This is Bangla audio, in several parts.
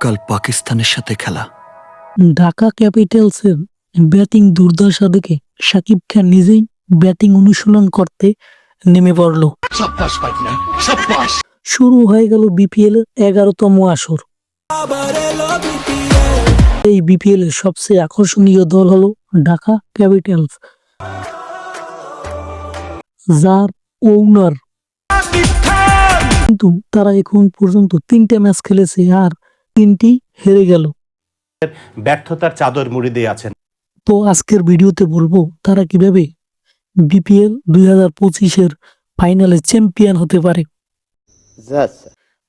কাল পাকিস্তানের সাথে খেলা। ঢাকা ক্যাপিটালসের ব্যাটিং দুর্দশা দেখে সাকিব খান নিজেই ব্যাটিং অনুশীলন করতে নেমে পড়ল। শুরু হয়ে গেল বিপিএল এর এগারোতম আসর। এই বিপিএল এর সবচেয়ে আকর্ষণীয় দল হলো ঢাকা ক্যাপিটালস। যার ওনার কিন্তু তারা এখন পর্যন্ত তিনটে ম্যাচ খেলেছে আর তিনটি হেরে গেল। ব্যর্থতার চাদর মুড়ি দিয়ে আছেন। তো আজকের ভিডিওতে বলব তারা কীভাবে বিপিএল দুই হাজার পঁচিশের ফাইনালে চ্যাম্পিয়ন হতে পারে।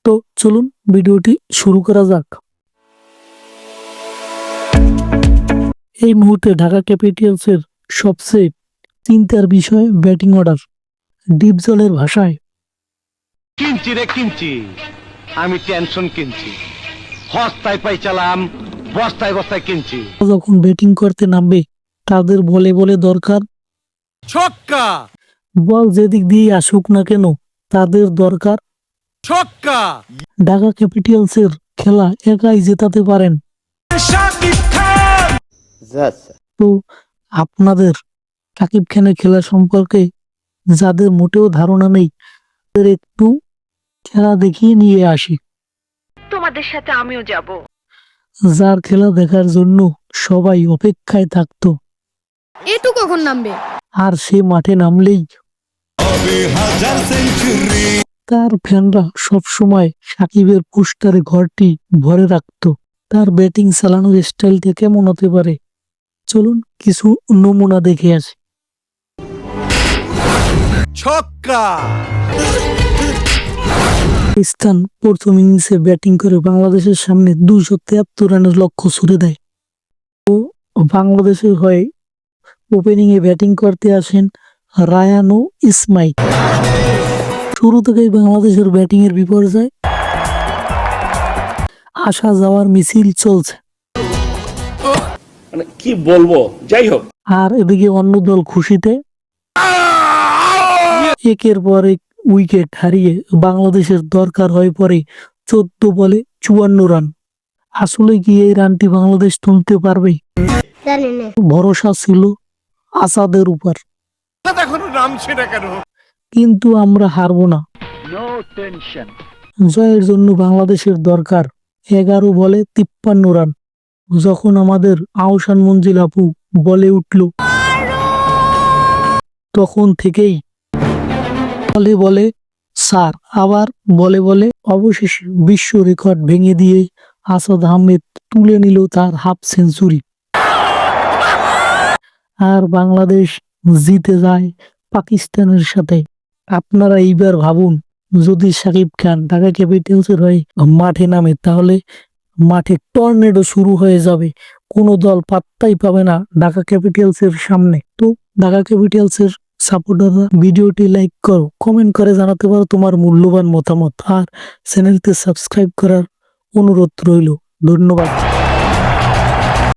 তো চলুন ভিডিওটি শুরু করা যাক। এই মুহূর্তে ঢাকা ক্যাপিটালসের সবচেয়ে চিন্তার বিষয় ব্যাটিং অর্ডার ডিপ জলের ভাষায়। কিনছি রে কিনছি আমি টেনশন কিনছি হস্তায় পাই চালাম বস্তায় বস্তায় কিনছি। যখন ব্যাটিং করতে নামবে তাদের বলে বলে দরকার। ছক্কা! বল যেদিক দিয়ে আসুক না কেন তাদের দরকার। ছক্কা! ঢাকা ক্যাপিটালসের খেলা একাই জেতাতে পারেন। তো আপনাদের সাকিব খানের খেলা সম্পর্কে যাদের মোটেও ধারণা নেই তাদের একটু খেলা দেখিয়ে নিয়ে আসি। তোমাদের সাথে আমিও যাব। যার খেলা দেখার জন্য সবাই অপেক্ষায় থাকতো। এটু কখন নামবে? আর সে মাঠে নামলেই। তার ফ্যানরা সবসময় সাকিবের পোস্টারে ঘরটি ভরে রাখতো। তার ব্যাটিং চালানোর স্টাইলটা কেমন হতে পারে? চলুন কিছু নমুনা দেখে আসি। ছক্কা! পাকিস্তান প্রথম ইনিংসে ব্যাটিং করে বাংলাদেশের সামনে দুশো তিয়াত্তর রানের লক্ষ্য ছুড়ে দেয়। ও বাংলাদেশের হয়ে ওপেনিং এ ব্যাটিং করতে আসেন রায়ান ও ইসমাইল। শুরু থেকেই বাংলাদেশের ব্যাটিং এর বিপর্যয়। আসা যাওয়ার মিছিল চলছে। মানে কি বলব? যাই হোক। আর এদিকে অন্য দল খুশিতে। একের পর এক উইকেট হারিয়ে বাংলাদেশের দরকার হয়ে পড়ে চোদ্দ বলে চুয়ান্ন রান। আসলে কি এই রানটি বাংলাদেশ তুলতে পারবে? ভরসা ছিল আসাদের উপর। কিন্তু আমরা হারবো না। জয়ের জন্য বাংলাদেশের দরকার এগারো বলে তিপ্পান্ন রান। যখন আমাদের আহসান মঞ্জিল আপু বলে উঠল তখন থেকেই বলে বলে, স্যার, আবার বলে বলে অবশেষে বিশ্ব রেকর্ড ভেঙে দিয়ে আসাদ আহমেদ তুলে নিল তার হাফ সেঞ্চুরি। আর বাংলাদেশ জিতে যায় পাকিস্তানের সাথে। আপনারা এইবার ভাবুন, যদি সাকিব খান ঢাকা ক্যাপিটালসের হয়ে মাঠে নামে, তাহলে মাঠে টর্নেডো শুরু হয়ে যাবে। কোনো দল পাত্তাই পাবে না ঢাকা ক্যাপিটালসের সামনে। তো ঢাকা ক্যাপিটালসের সাপোর্টাররা ভিডিওটি লাইক করো কমেন্ট করে জানাতে পারো তোমার মূল্যবান মতামত আর চ্যানেলটি সাবস্ক্রাইব করার অনুরোধ রইল ধন্যবাদ